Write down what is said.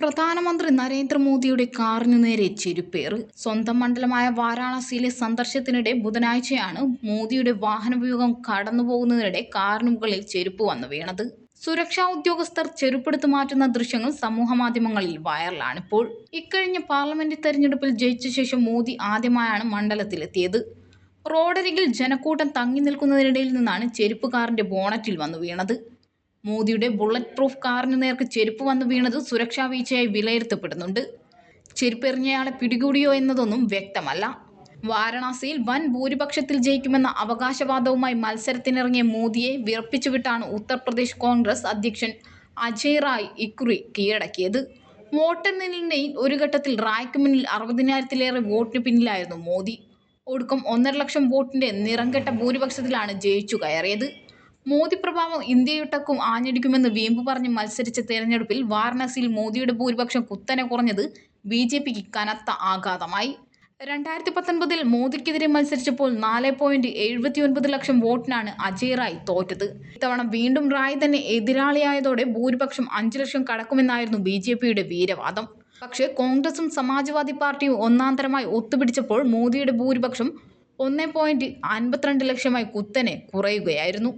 പ്രധാനമന്ത്രി നരേന്ദ്രമോദിയുടെ കാറിനു നേരെ ചെരുപ്പേറ്. സ്വന്തം മണ്ഡലമായ വാരാണസിയിലെ സന്ദർശനത്തിനിടെ ബുധനാഴ്ചയാണ് മോദിയുടെ വാഹനവ്യൂഹം കടന്നുപോകുന്നതിനിടെ കാറിന് മുകളിൽ ചെരുപ്പ് വന്നു വീണത്. സുരക്ഷാ ഉദ്യോഗസ്ഥർ ചെരുപ്പെടുത്തു മാറ്റുന്ന ദൃശ്യങ്ങൾ സമൂഹമാധ്യമങ്ങളിൽ വൈറലാണിപ്പോൾ. ഇക്കഴിഞ്ഞ പാർലമെന്റ് തെരഞ്ഞെടുപ്പിൽ ജയിച്ച ശേഷം മോദി ആദ്യമായാണ് മണ്ഡലത്തിലെത്തിയത്. റോഡരികിൽ ജനക്കൂട്ടം തങ്ങി നിൽക്കുന്നതിനിടയിൽ നിന്നാണ് ചെരുപ്പ് കാറിന്റെ ബോണറ്റിൽ വന്നു വീണത്. മോദിയുടെ ബുള്ളറ്റ് പ്രൂഫ് കാറിന് നേർക്ക് ചെരുപ്പ് വന്നു വീണത് സുരക്ഷാ വീഴ്ചയായി വിലയിരുത്തപ്പെടുന്നുണ്ട്. ചെരുപ്പെറിഞ്ഞയാളെ പിടികൂടിയോ എന്നതൊന്നും വ്യക്തമല്ല. വാരണാസിയിൽ വൻ ഭൂരിപക്ഷത്തിൽ ജയിക്കുമെന്ന അവകാശവാദവുമായി മത്സരത്തിനിറങ്ങിയ മോദിയെ വിറപ്പിച്ചുവിട്ടാണ് ഉത്തർപ്രദേശ് കോൺഗ്രസ് അധ്യക്ഷൻ അജയ് റായ് ഇക്കുറി കീഴടക്കിയത്. വോട്ടെണ്ണലിനിടയിൽ ഒരു ഘട്ടത്തിൽ റായ്ക്ക് മുന്നിൽ അറുപതിനായിരത്തിലേറെ വോട്ടിന് പിന്നിലായിരുന്നു മോദി. ഒടുക്കം ഒന്നര ലക്ഷം വോട്ടിന്റെ നിറംകെട്ട ഭൂരിപക്ഷത്തിലാണ് ജയിച്ചു കയറിയത്. മോദി പ്രഭാവം ഇന്ത്യയൊട്ടക്കും ആഞ്ഞടിക്കുമെന്ന് വീമ്പ് പറഞ്ഞ് മത്സരിച്ച തെരഞ്ഞെടുപ്പിൽ വാരണാസിയിൽ മോദിയുടെ ഭൂരിപക്ഷം കുത്തനെ കുറഞ്ഞത് ബി ജെ പിക്ക് കനത്ത ആഘാതമായി. രണ്ടായിരത്തി പത്തൊൻപതിൽ മോദിക്കെതിരെ മത്സരിച്ചപ്പോൾ നാല് പോയിന്റ് എഴുപത്തിയൊൻപത് ലക്ഷം വോട്ടിനാണ് അജയ് റായ് തോറ്റത്. ഇത്തവണ വീണ്ടും റായ് തന്നെ എതിരാളിയായതോടെ ഭൂരിപക്ഷം അഞ്ചു ലക്ഷം കടക്കുമെന്നായിരുന്നു ബി ജെ പിയുടെ വീരവാദം. പക്ഷേ കോൺഗ്രസും സമാജ്വാദി പാർട്ടിയും ഒന്നാന്തരമായി ഒത്തുപിടിച്ചപ്പോൾ മോദിയുടെ ഭൂരിപക്ഷം ഒന്ന് പോയിന്റ് അൻപത്തിരണ്ട് ലക്ഷമായി കുത്തനെ കുറയുകയായിരുന്നു.